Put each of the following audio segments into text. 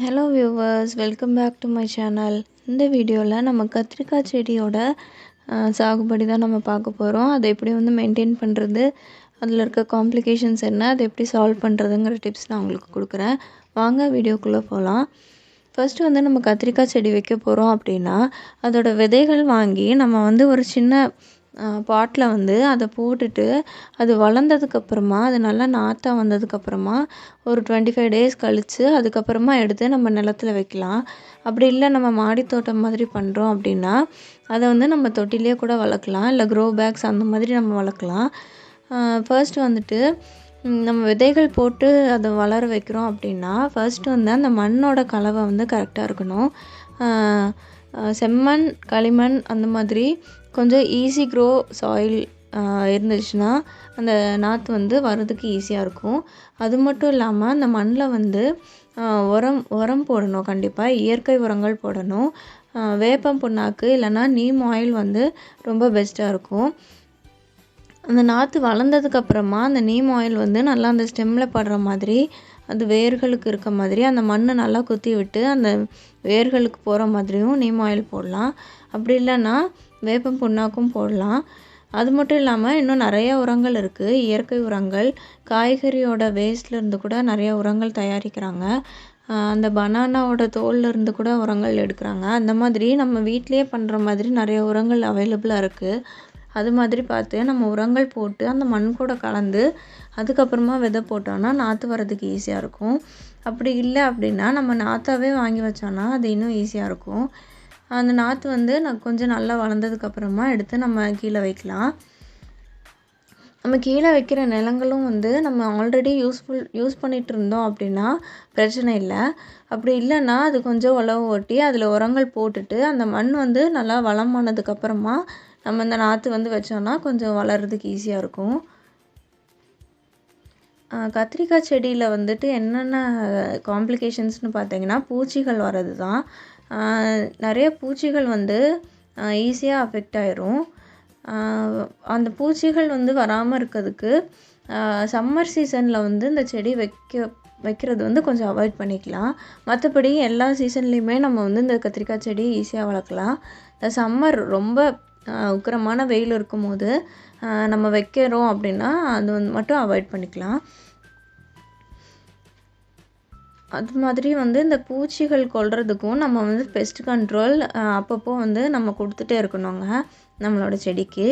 Hello viewers welcome back to my channel இந்த வீடியோவில் நம்ம கத்திரிக்காய் செடியோட சாகுபடி தான் நம்ம பார்க்க போகிறோம் அதை எப்படி வந்து மெயின்டைன் பண்ணுறது அதில் இருக்க காம்ப்ளிகேஷன்ஸ் என்ன அதை எப்படி சால்வ் பண்ணுறதுங்கிற டிப்ஸ் நான் உங்களுக்கு கொடுக்குறேன். வாங்க வீடியோக்குள்ளே போகலாம் ஃபஸ்ட்டு வந்து நம்ம கத்திரிக்காய் செடி வைக்க போகிறோம் அப்படின்னா அதோட விதைகள் வாங்கி நம்ம வந்து ஒரு சின்ன பாட்டில் வந்து அதை போட்டுட்டு அது வளர்ந்ததுக்கப்புறமா அது நல்லா நாற்றாக வந்ததுக்கப்புறமா ஒரு டுவெண்ட்டி ஃபைவ் டேஸ் கழித்து அதுக்கப்புறமா எடுத்து நம்ம நிலத்துல வைக்கலாம். அப்படி இல்லை நம்ம மாடித்தோட்டம் மாதிரி பண்ணுறோம் அப்படின்னா அதை வந்து நம்ம தொட்டிலே கூட வளர்க்கலாம். இல்லை க்ரோ பேக்ஸ் அந்த மாதிரி நம்ம வளர்க்கலாம். ஃபர்ஸ்ட் வந்துட்டு நம்ம விதைகள் போட்டு அதை வளர வைக்கிறோம் அப்படின்னா ஃபர்ஸ்ட் வந்து அந்த மண்ணோட கலவை வந்து கரெக்டாக இருக்கணும். செம்மண் களிமண் அந்த மாதிரி கொஞ்சம் ஈஸி க்ரோ சாயில் இருந்துச்சுன்னா அந்த நாற்று வந்து வர்றதுக்கு ஈஸியாக இருக்கும். அது மட்டும் இல்லாமல் அந்த மண்ணில் வந்து உரம் உரம் போடணும் கண்டிப்பாக இயற்கை உரங்கள் போடணும். வேப்பம் புண்ணாக்கு இல்லைன்னா நீம் ஆயில் வந்து ரொம்ப பெஸ்ட்டாக இருக்கும். அந்த நாற்று வளர்ந்ததுக்கு அப்புறமா அந்த நீம் ஆயில் வந்து நல்லா அந்த ஸ்டெம்மில் படுற மாதிரி அது வேர்களுக்கு இருக்க மாதிரி அந்த மண்ணை நல்லா குத்தி விட்டு அந்த வேர்களுக்கு போகிற மாதிரியும் நீம் ஆயில் போடலாம். அப்படி இல்லைன்னா வேப்பம் புண்ணாக்கும் போடலாம். அது மட்டும் இல்லாமல் இன்னும் நிறைய உரங்கள் இருக்குது இயற்கை உரங்கள் காய்கறியோட வேஸ்ட்லேருந்து கூட நிறைய உரங்கள் தயாரிக்கிறாங்க. அந்த பனானாவோட தோல்ல இருந்து கூட உரங்கள் எடுக்கிறாங்க. அந்த மாதிரி நம்ம வீட்டிலேயே பண்ணுற மாதிரி நிறைய உரங்கள் அவைலபிளாக இருக்குது அது மாதிரி பார்த்து நம்ம உரங்கள் போட்டு அந்த மண் கூட கலந்து அதுக்கப்புறமா விதை போட்டோன்னா நாற்று வரதுக்கு ஈஸியாக இருக்கும். அப்படி இல்லை அப்படின்னா நம்ம நாற்றாவே வாங்கி வச்சோன்னா அது இன்னும் ஈஸியாக இருக்கும். அந்த நாற்று வந்து நான் கொஞ்சம் நல்லா வளர்ந்ததுக்கப்புறமா எடுத்து நம்ம கீழே வைக்கலாம். நம்ம கீழே வைக்கிற நிலங்களும் வந்து நம்ம ஆல்ரெடி யூஸ்ஃபுல் யூஸ் பண்ணிகிட்டு இருந்தோம் அப்படின்னா பிரச்சனை இல்லை. அப்படி இல்லைன்னா அது கொஞ்சம் உழவு ஓட்டி அதில் உரங்கள் போட்டுட்டு அந்த மண் வந்து நல்லா வளமானதுக்கப்புறமா நம்ம இந்த நாற்று வந்து வச்சோன்னா கொஞ்சம் வளர்கிறதுக்கு ஈஸியாக இருக்கும். கத்திரிக்காய் செடியில் வந்துட்டு என்னென்ன காம்ப்ளிகேஷன்ஸ்னு பார்த்தீங்கன்னா பூச்சிகள் வர்றது தான் நிறைய பூச்சிகள் வந்து ஈஸியாக அஃபெக்ட் ஆயிரும். அந்த பூச்சிகள் வந்து வராமல் இருக்கிறதுக்கு சம்மர் சீசனில் வந்து இந்த செடி வைக்க வைக்கிறது வந்து கொஞ்சம் அவாய்ட் பண்ணிக்கலாம். மற்றபடி எல்லா சீசன்லேயுமே நம்ம வந்து இந்த கத்திரிக்காய் செடி ஈஸியாக வளர்க்கலாம். இந்த சம்மர் ரொம்ப உக்கிரமான வெயில் இருக்கும்போது நம்ம வைக்கிறோம் அப்படின்னா அது வந்து மட்டும் அவாய்ட் பண்ணிக்கலாம். அது மாதிரி வந்து இந்த பூச்சிகள் கொல்றதுக்கும் நம்ம வந்து பெஸ்ட் கண்ட்ரோல் அப்பப்போ வந்து நம்ம கொடுத்துட்டே இருக்கணுங்க நம்மளோட செடிக்கு.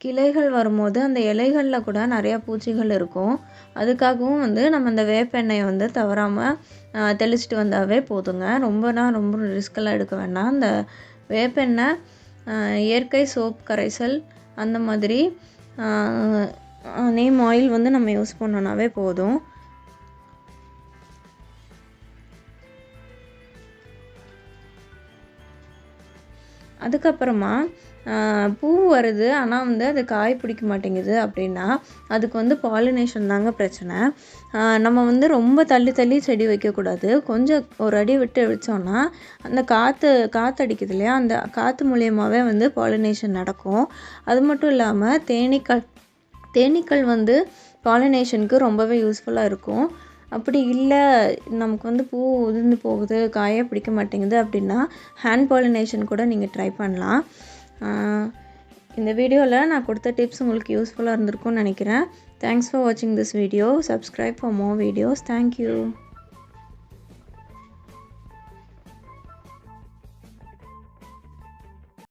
கிளைகள் வரும்போது அந்த இலைகளில் கூட நிறையா பூச்சிகள் இருக்கும். அதுக்காகவும் வந்து நம்ம இந்த வேப்பெண்ணெயை வந்து தவறாமல் தெளிச்சிட்டு வந்தாவே போதுங்க. ரொம்பனா ரொம்ப ரிஸ்கெல்லாம் எடுக்க வேண்டாம். இந்த வேப்பெண்ணெய் இயற்கை சோப் கரைசல் அந்த மாதிரி நேம் ஆயில் வந்து நம்ம யூஸ் பண்ணோன்னாவே போதும். அதுக்கப்புறமா பூ வருது. ஆனால் வந்து அது காய் பிடிக்க மாட்டேங்குது அப்படின்னா அதுக்கு வந்து பாலினேஷன் தாங்க பிரச்சனை. நம்ம வந்து ரொம்ப தள்ளி தள்ளி செடி வைக்கக்கூடாது. கொஞ்சம் ஒரு அடி விட்டு வச்சோன்னா அந்த காற்று காற்றடிக்குது இல்லையா? அந்த காற்று மூலியமாகவே வந்து பாலினேஷன் நடக்கும். அது மட்டும் இல்லாமல் தேனீக்கள் தேனீக்கள் வந்து பாலினேஷனுக்கு ரொம்பவே யூஸ்ஃபுல்லாக இருக்கும். அப்படி இல்லை நமக்கு வந்து பூ உதிர்ந்து போகுது காயே பிடிக்க மாட்டேங்குது அப்படின்னா ஹேண்ட் பாலினேஷன் கூட நீங்கள் ட்ரை பண்ணலாம். இந்த வீடியோவில் நான் கொடுத்த டிப்ஸ் உங்களுக்கு யூஸ்ஃபுல்லாக இருந்திருக்கும்னு நினைக்கிறேன். தேங்க்ஸ் ஃபார் வாட்சிங் this video subscribe for more videos thank you